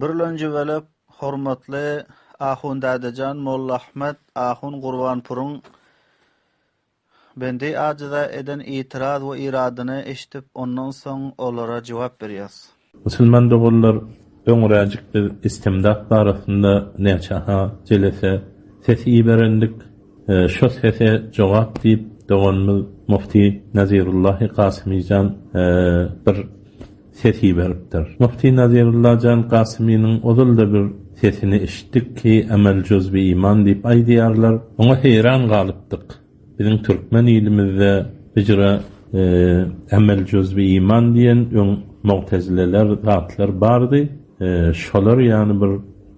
Birlenji welep hormatly Ahun Dadajan Molla Ahmet Ahun Gurbanpurun bendi aciza eden itiraz we iradyny eşitip ondan soň olara jogap berýäs. Musulman dogullar öňräjik bir istimdat barasynda näçe jelese sesi berendik. Şo sese jogap diýip doganmy mufti Nazirullah Qasimijan e, bir sesi beripdir. Mufti Nazirullah Can Qasimiň ozulda bir sesini işitdik ki emel cüzbi iman diýip aýdýarlar. Oňa heýran galypdyk. Bizim Türkmen ilimizde hicra e, emel cüzbi iman diyen ön mu'tezileler zatlar bardy. E, şolar yani bir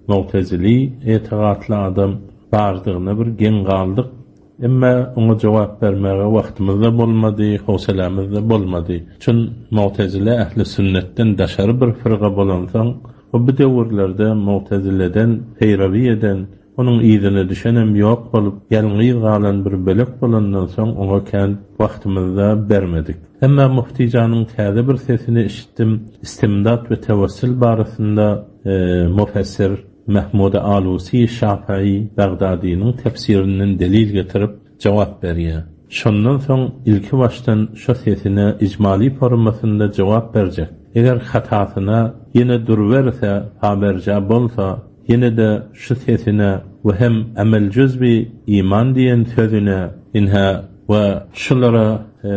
mu'tezili etiqatlı adam bardygyna bir gen galdyk. Emma ona jogap bermäge wagtymyzda bolmady, howsalamyzda bolmady. Çün mu'tezile ähli sünnetten daşary bir firga bolansaň, o bu döwürlerde mu'tezileden, Heyrawiýeden, Onun iyidine düşenem yok bolup, gelňy galan bir bölek bolandan soň oňa kän wagtymyzda bermedik. Emma muhtijanyň täze bir sesini işitdim. İstimdat we tevessül barasynda e, mufessir Mahmud Alusi Şafii Bagdadinin tefsirinin delil getirip cevap berýär. Şondan soň ilki başdan şu sesine icmali formasynda cevap berjek. Eger hatasyna ýene durwerse, haberja bolsa, ýene de şu sesine we hem amel jüzbi iman diýen sözüne inha we şulara e,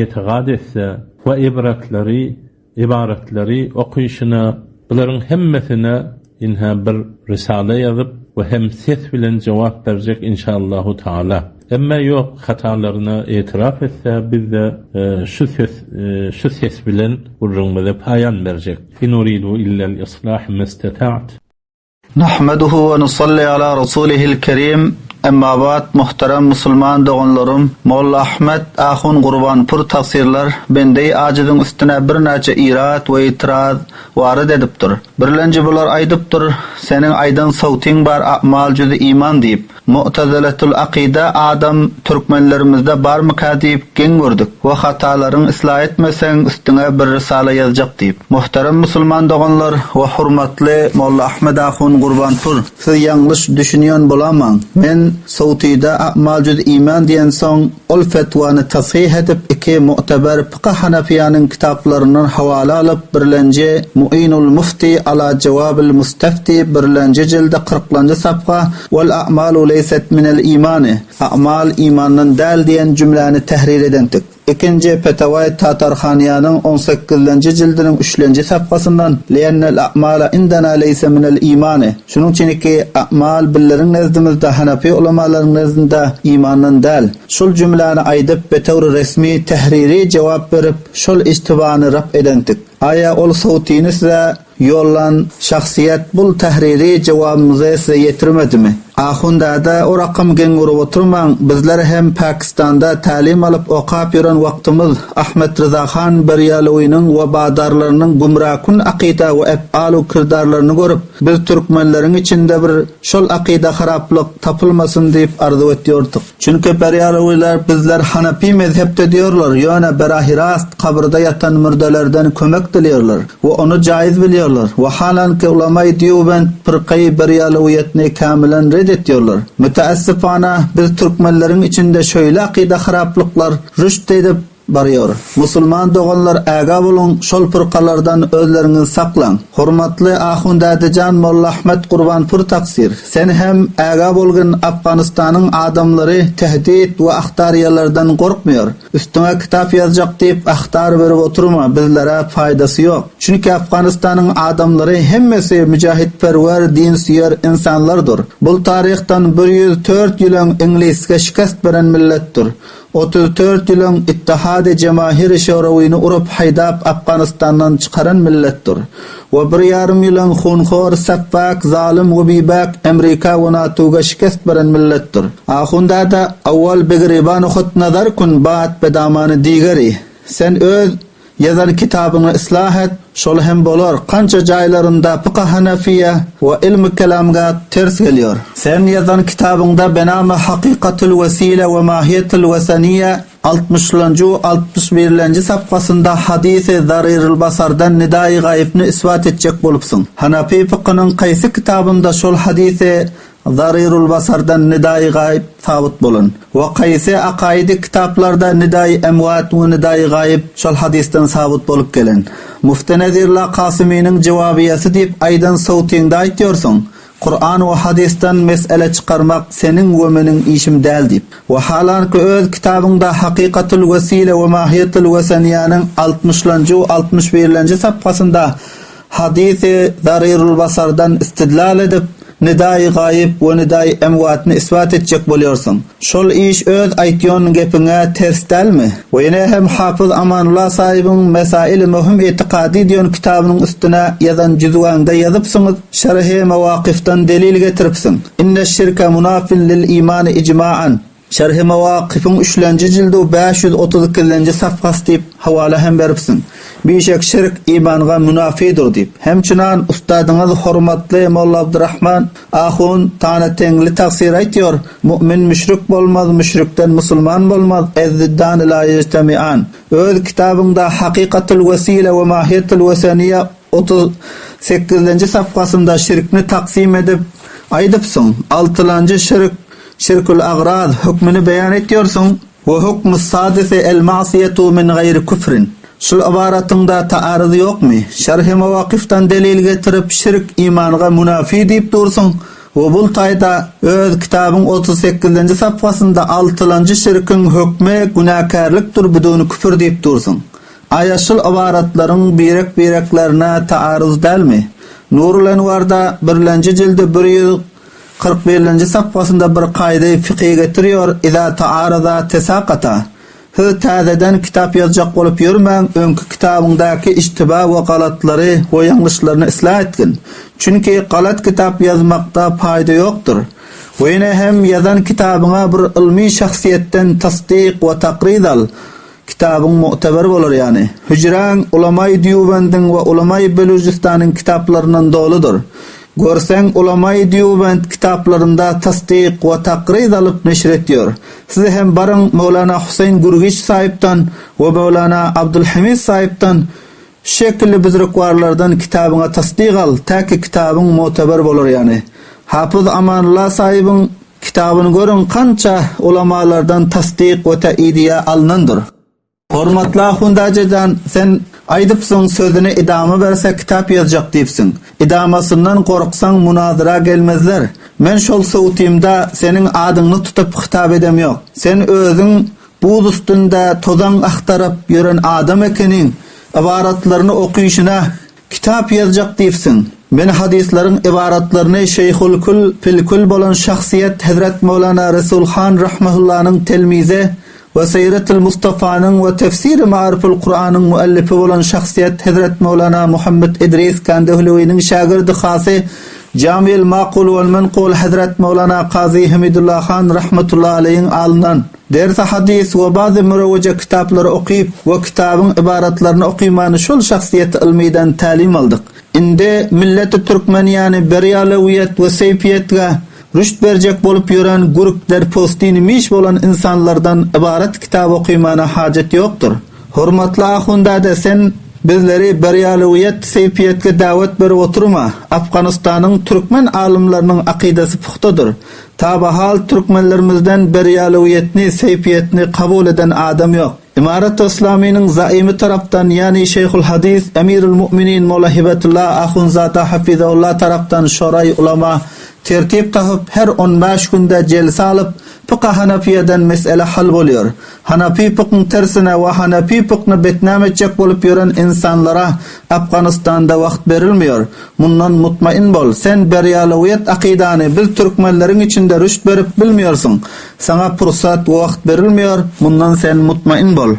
etiqad etse we ibretleri ibaretleri okuyşuna Bunların hemmesine inha bir risale yazıp ve hem ses bilen cevap verecek inşallahu taala. Emma yok hatalarına itiraf etse biz de e, şu ses e, şu ses bilen urrumda payan verecek. İn uridu illa al-islah mastata'tu Nahmeduhu ve nusalli ala rasulihil kerim Emma ba'd muhterem musulman doğanlarım Molla Ahmet Ahun Gurbanpur tafsirler bendey acizin üstüne bir neçe irat ve itiraz varid edipdir. Birlenci bular aydıpdır senin aydan sautin bar a'mal cüzü iman deyip Mu'tazeletul aqida adam Türkmenlerimizde bar mı deyip gen gördük ve hataların ıslah etmesen üstüne bir risale yazacak deyip. Muhterem musulman doğanlar ve hurmatlı Molla Ahmet Ahun Gurbanpur siz yanlış düşünüyon bulamam. Men Sautida cüz iman diyen soň ol fetwany tasih edip iki mu'teber fiqh Hanafiýanyň kitaplaryndan hawala alyp birlenji Mu'inul Mufti ala Jawabil Mustafti birlenji jilde 40-njy sapga wal a'malu leysat minel imani a'mal imandan dal diyen cümleni tahrir edentik. İkinci Petavay Tatarhaniyanyň 18-nji jildiniň 3-nji sapgasyndan "Li'annal a'mala indana leysa minel imani." Şunuň üçin ki a'mal billeriň nezdimizde Hanafi ulamalaryň nezdinde imandan dal. Şol cümleni aýdyp betawry resmi tahriri jogap berip şol istibany rap edentik. Aya ol sawtini size yollan şahsiyet bul tahriri cevabımızı size yetirmedimi? Ahundada o rakam gen urup oturman, bizler hem Pakistanda talim alıp okap yoran vaktimiz Ahmet Rıza Khan Beryaloy'nun ve badarlarının gumrakun akida ve ef'alu kirdarlarını görüp, biz Türkmenlerin içinde bir şol akida haraplık tapılmasın deyip arzu etiyorduk. Çünkü Beryaloylar bizler Hanapi mezhepte diyorlar, yöne berahirast kabrda yatan mürdelerden kömek diliyorlar ve onu caiz biliyorlar. Ve halan ki ulamay diyor pırkayı Beryaloyetini kamilen red ediyorlar. Müteessifana biz Türkmenlerin içinde şöyle akide haraplıklar rüşt edip barıyor. Musulman doğanlar aga bulun şol fırkalardan özlerinizi saklan. Hormatly Ahunda Dejan Molla Ahmet Qurbanpur taksir. Sen hem aga bolgun Afganistanyň adamlary tehdit we ahtariyalardan korkmuyor. Üstüne kitap yazacak deyip ahtar verip oturma. Bizlere faydası yok. Çünkü Afganistanyň adamlary hemmesi mücahit perwer din süyer insanlardır. Bu tarihten 104 ýyl İnglisge şikast beren milletdir. 34 ýylyň Ittihad-ı Cemahir Şorawyny urup haydap Afganistandan çykaran milletdir. Bir ýarym ýylyň hunhor, saffak, zalim we bibak Amerika we NATO-ga şikast beren milletdir. Ahunda da awwal begriban hut nazar kun baat bedamany digeri. Sen öz yazan kitabını ıslah et, şol hem bolar. Kança jaýlarynda fıkıh Hanafiye ve ilmi kelamga ters geliyor. Sen yazan kitabında benama hakikatul vesile ve mahiyetul vesaniye 60-njy 61-nji sapgasynda hadisi Zarirul Basardan nidai gaýypny isbat etjek bolupsyň. Hanafi fiqhynyň gaýsy kitabynda şol hadisi Zarirul Basardan nidai gaýyp sabit bolan. Wa gaýsy aqaidi kitaplarda nidai emwat we nidai gaýyp şol hadisden sabit bolup gelen. Mufti Nazirullah Qasimiň jowabiýasy diýip aýdan sowtyňda aýtýarsyň. Kur'an we hadisden mesele çıkarmak senin we meniň işim däl diýip. Wa halanky öz kitabyňda Haqiqatul Wasila we Mahiyatul Wasaniýanyň 60-njy 61-nji sapgasynda hadisi Darirul Basardan istidlal edip nidai gaýyp we nidai emwatny isbat etjek bolýarsyň. Şol iş öz aýtýan gepiňe ters dälmi? We ýene hem Hafiz Amanullah sahibiň Mesail Muhim Etiqadi diýen kitabynyň üstüne ýazan juzwanda ýazypsyňyz, şerhi mewaqifdan delil getiripsiň. Inne şirka munafil lil iman icma'an. Şerhi mewaqifin 3-nji jildi 532-nji safhasy diýip hawala hem beripsiň. Bişek şirk imanga münafidir diýip. Hemçinan ustadyňyz hormatly Molla Abdurrahman ahun tana tengli taksir aýtýar. Mümin müşrik bolmaz, müşrikden musulman bolmaz. Ezziddan la yejtemi'an. Öz kitabyňda Haqiqatul Wasila we Mahiyatul Wasaniya 38-nji safhasynda şirkni taksim edip aýdypsyň. 6-njy şirk şirkul agrad hukmini beýan etýärsiň. Ve hukmu sadisi el ma'siyetu min gayri küfrin. Şul ibaratında taarız yok mu? Şerh-i mevakiftan delil getirip şirk imanға munafi deyip dursun. Ve bul tayda öz kitabın 38. safhasında 6. şirkin hükmü günakarlıktır bidonu küfür deyip dursun. Ayaşıl ibaratların birek bireklerine taarız del mi? Nurul Envar'da 1. cildi 141. safhasında bir kaydı fiqhi getiriyor. İza taarıza tesaqata. Hı tazeden kitap yazacak olup yürümen, önkü kitabındaki iştiba ve galatları ve yanlışlarını ıslah etkin. Çünkü galat kitap yazmakta fayda yoktur. Ve yine hem yazan kitabına bir ilmi şahsiyetten tasdik ve takrid al. Kitabın mu'teber olur yani. Hücran ulamay diyubendin ve ulamay Belucistan'ın kitaplarından doludur. Görsen ulamay Diyubend kitaplarında tasdik ve takrid alıp neşretiyor. Size hem barın Mevlana Hüseyin Gurgiç sahiptan ve Mevlana Abdülhamid sahiptan şekilli bizrikvarlardan kitabına tasdik al. Ta ki kitabın muteber bolur yani. Hafız Amanullah sahibin kitabını görün kança ulamalardan tasdik ve teidiye alınandır. Hormatly ahundajadan sen aýdypsyň sözüni idama berse kitap yazacak diýipsiň. İdamasından korksan munazara gelmezler. Men şol sowtymda senin adyňy tutup hitap edemiyor. Sen özüň bu üstünde tozan ahtarıp yören adam ekeniň ibaratlaryny okuyuşuna kitap yazacak diýipsiň. Men hadislerin ibaratlaryny Şeyhul Kul fil Kul bolan şahsiyet Hazret Mevlana Resulhan rahmehullah'ın telmize ve Seyretil Mustafa'nın ve Tefsir-i Ma'ariful Kur'an'ın müellifi olan şahsiyet Hazret Mevlana Muhammed İdris Kandehluvi'nin şagirdi khası Camil Maqul ve Menqul Hazret Mevlana Kazi Hamidullah Khan rahmetullah aleyhin alınan ders hadis ve bazı mürevaca kitapları okuyup ve kitabın ibaratlarını okuymanı şol şahsiyet ilmiden talim aldık. Inde milleti Türkmeniyani beriyaleviyet ve seyfiyetga rüşt berjek bolup ýören gurukler postini miş bolan insanlardan ibaret kitap okuymana hajat ýokdur. Hormatly ahunda sen bizleri berýalywiyet seyfiyetge dawet berip oturma. Afganistanyň türkmen alimläriniň akidesi puhtadyr. Tabahal türkmenlerimizden berýalywiyetni, seyfiyetni kabul eden adam ýok. İmarat İslami'nin zaimi taraftan yani Şeyhul Hadis Emirul Müminin Molla Hibetullah Ahunzata Hafizahullah taraftan şoray ulama tertip tahıp her 15 günde celsa alıp fıkha Hanafiye'den mesele hal bolyor. Hanafi fıkhın tersine ve Hanafi fıkhını betnam etcek bolup yoran insanlara Afganistan'da vakt verilmiyor. Bundan mutmain bol. Sen beriyalawiyet akidani biz Türkmenlerin içinde rüşt berip bilmiyorsun. Sana fırsat ve vakt verilmiyor. Bundan sen mutmain bol.